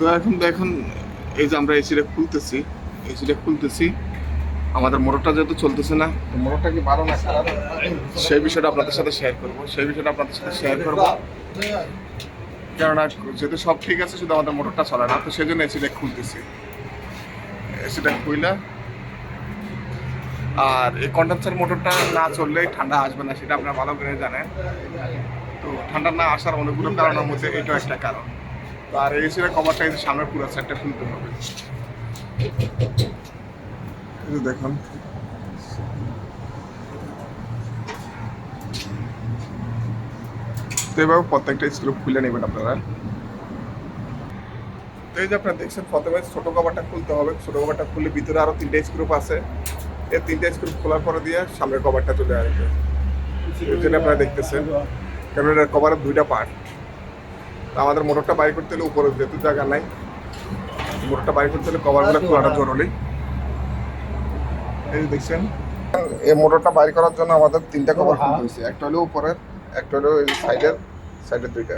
তো এখন এখন এই যে আমরা এসিটা খুলতেছি এসিটা খুলতেছি। আমাদের মোটরটা যেহেতু চলতেছে না মোটরটা কি ভালো না সেই বিষয়টা আপনাদের সাথে শেয়ার করব, সেই বিষয়টা আপনাদের সাথে শেয়ার করব। কেননা যেহেতু সব ঠিক আছে, শুধু আমাদের মোটরটা চলে না, তো সেই জন্য এসিটা খুলতেছি। এসিটা খুইলা। আর এই কন্ডেন্সার মোটরটা না চললে ঠান্ডা আসবে না, সেটা আপনারা ভালো করে জানেন। তো ঠান্ডা না আসার অনেকগুলো কারণের মধ্যে এটাও একটা কারণ। তো আর এই এসির কভারটা যে সামনের পুরো সেটটা খুলতে হবে। দেখুন। তো এভাবে প্রত্যেকটা স্ক্রু খুলে নেবেন আপনারা। তো এই যে আপনারা দেখছেন, প্রথমে ছোট কভারটা খুলতে হবে। ছোট কভারটা খুললে ভিতরে আরও তিনটে স্ক্রুপ আছে। এই তিনটে স্ক্রুপ খোলার পরে দিয়ে সামনের কভারটা চলে আসবে। যেটা আপনারা দেখতেছেন কারণ এটার কভারের দুইটা পার্ট আমাদের মোটরটা বাইর করতে হলে উপরে যেহেতু জায়গা নাই মোটরটা বাইর করতে হলে কভার কভারগুলো খোলাটা জরুরি। এই দেখছেন এই মোটরটা বাইর করার জন্য আমাদের তিনটা কভার খুলতে হয়েছে একটা হলো উপরের একটা হলো এই সাইডের সাইডের দুইটা।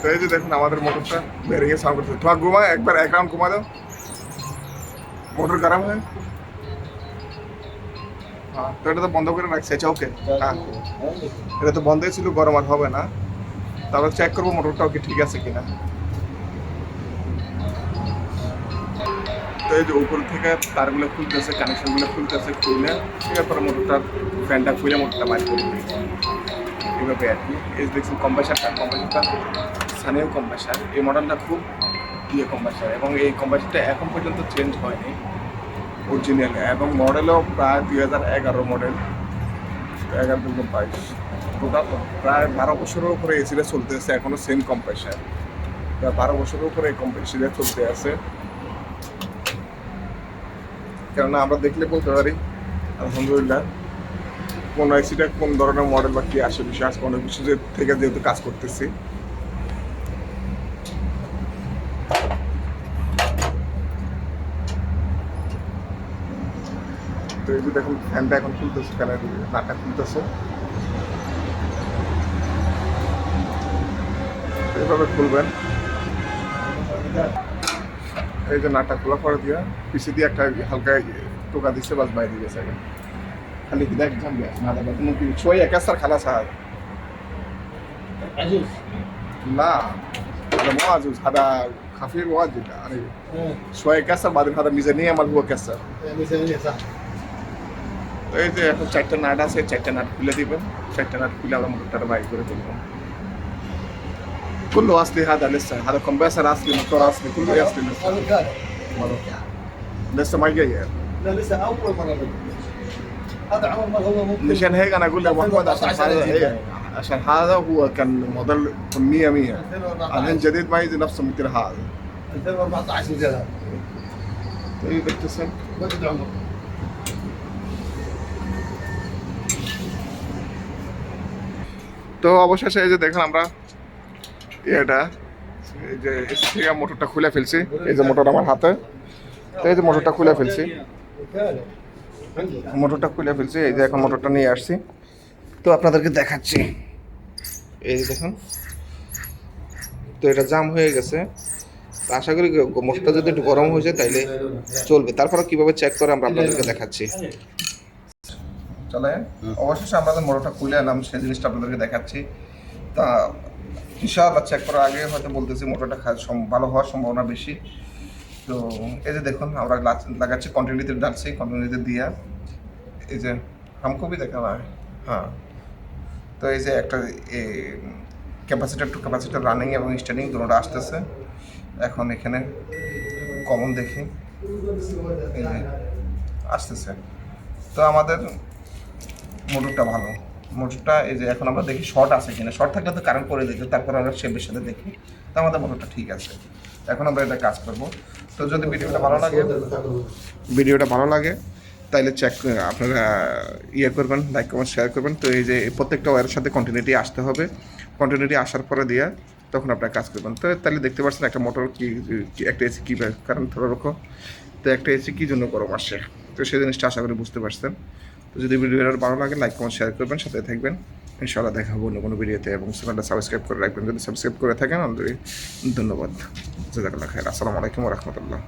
তো এই যে দেখুন আমাদের মোটরটা বেরিয়ে সাউন্ড তোমার ঘুমা একবার এক রাউন্ড ঘুমা দাও। মোটর গরম হ্যাঁ। তো এটা তো বন্ধ করে রাখছি আচ্ছা ওকে হ্যাঁ। এটা তো বন্ধই ছিল, গরম আর হবে না। তারপর চেক করব মোটরটাও কি ঠিক আছে কিনা। তো এই যে উপর থেকে তারগুলো খুলতেছে কানেকশনগুলো খুলতেছে, খুলে এরপরে মোটরটার ফ্যানটা খুলে মোটরটা বাইর করে এইভাবে আর কি। এই দেখছেন কম্প্রেসারটা কম্প্রেসারটা স্থানীয় কম্প্রেসার এই মডেলটা খুব ইয়ে কম্প্রেসার এবং এই কম্প্রেসারটা এখন পর্যন্ত চেঞ্জ হয়নি। অরিজিনাল এবং মডেলও প্রায় দুই হাজার এগারো মডেল, এগারো দুটো বাইশ। প্রায় বারো বছরের উপরে এসিটা চলতে আছে, এখনও সেম কম্প্রেসার প্রায় বারো বছরের উপরে এই কম্প্রেসারটা চলতে আছে। কেননা আমরা দেখলে বলতে পারি, আলহামদুলিল্লাহ, কোন আইসিটা কোন ধরনের মডেল বা কি আসে বিষয় আজকে অনেক কিছু থেকে যেহেতু কাজ করতেছি। এই যে দেখুন ফ্যানটা এখন খুলতেছে ফ্যানের নাটটা খুলতেছে তো এইভাবে খুলবেন এই যে নাটটা খোলা পরে দিয়া পিছে দিয়ে একটা হালকা টোকা দিচ্ছে বাস বাইরে গেছে এখন খালি كده جنب هذا بس ممكن شويه يكسر خلاص هذا عجوز لا هذا مو عزوز هذا خفيف واجد يعني شويه يكسر بعدين هذا ميزانيه مال هو كسر ميزانية صح তো এই যে এখন চারটা নাট আছে চারটা নাট খুলে দিবেন চারটা নাট খুলে আমরা মোটরটা বাইর করে তুলবো كله اصلي هذا لسه هذا كومبرسر اصلي موتور اصلي كله اصلي لسه هذا كان لسه ما جاي لا لسه اول مره بدي. هذا عمر ما هو ممكن مشان هيك انا اقول لك محمد عشان 2014 هذا يجيب. إيه، عشان هذا هو كان موديل 100 100 الحين 2014 جديد ما يجي نفسه مثل هذا 2014 نزل هذا طيب ابتسم وجد عمر তো অবশেষে এই যে দেখেন আমরা এটা, এই যে মোটরটা খুলে ফেলছি। এই যে মোটর আমার হাতে, এই যে মোটরটা খুলে ফেলছি। মোটরটা খুলে ফেলছি, এই যে এখন মোটরটা নিয়ে আসছি। তো আপনাদেরকে দেখাচ্ছি। এই যে দেখুন, তো এটা জাম হয়ে গেছে। আশা করি মোটরটা যদি একটু গরম হয়ে যায় তাইলে চলবে। তারপরে কীভাবে চেক করে আমরা আপনাদেরকে দেখাচ্ছি। চালায় অবশেষে আমরা যখন মোটরটা খুলে এলাম সেই জিনিসটা আপনাদেরকে দেখাচ্ছি। তা বিশাল বা চেক করার আগে হয়তো বলতেছি মোটরটা ভালো হওয়ার সম্ভাবনা বেশি। তো এই যে দেখুন আমরা লাগাচ্ছি কন্টিনিউতে ডাকছি কন্টিনিউতে দিয়া এই যে হামকবি দেখা না হ্যাঁ। তো এই যে একটা ক্যাপাসিটার টু ক্যাপাসিটার রানিং এবং স্টার্টিং দুটোটা আসতেছে। এখন এখানে কমন দেখি। আসতেছে। তো আমাদের মোটরটা ভালো। মোটরটা এই যে এখন আমরা দেখি শর্ট আছে কিনা। শর্ট থাকলে তো কারেন্ট করে দিত তারপর আমরা শেপের সাথে দেখি। তো আমাদের মোটরটা ঠিক আছে। এখন আমরা এটা কাজ করব। তো যদি ভিডিওটা ভালো লাগে ভিডিওটা ভালো লাগে, তাইলে চেক আপনারা ইয়ে করবেন লাইক কমেন্ট শেয়ার করবেন। তো এই যে প্রত্যেকটা ওয়ারের সাথে কন্টিনিউটি আসতে হবে। কন্টিনিউটি আসার পরে দিয়ে তখন আপনারা কাজ করবেন। তো তাহলে দেখতে পাচ্ছেন একটা মোটর কি, কি- একটা এসি কী, কারণ ধরো রকম তো একটা এসি কী জন্য গরম আসে তো সেই জিনিসটা আশা করি বুঝতে পারছেন। তো যদি ভিডিওটা ভালো লাগে লাইক কমেন্ট শেয়ার করবেন, সাথে থাকবেন। ইনশাআল্লাহ দেখা হবে অন্য কোনো ভিডিওতে এবং চ্যানেলটা সাবস্ক্রাইব করে রাখবেন। যদি সাবস্ক্রাইব করে থাকেন অলরেডি ধন্যবাদ। জাজাকাল্লাহ খাই আসসালামু আলাইকুম রহমতুল্লাহ।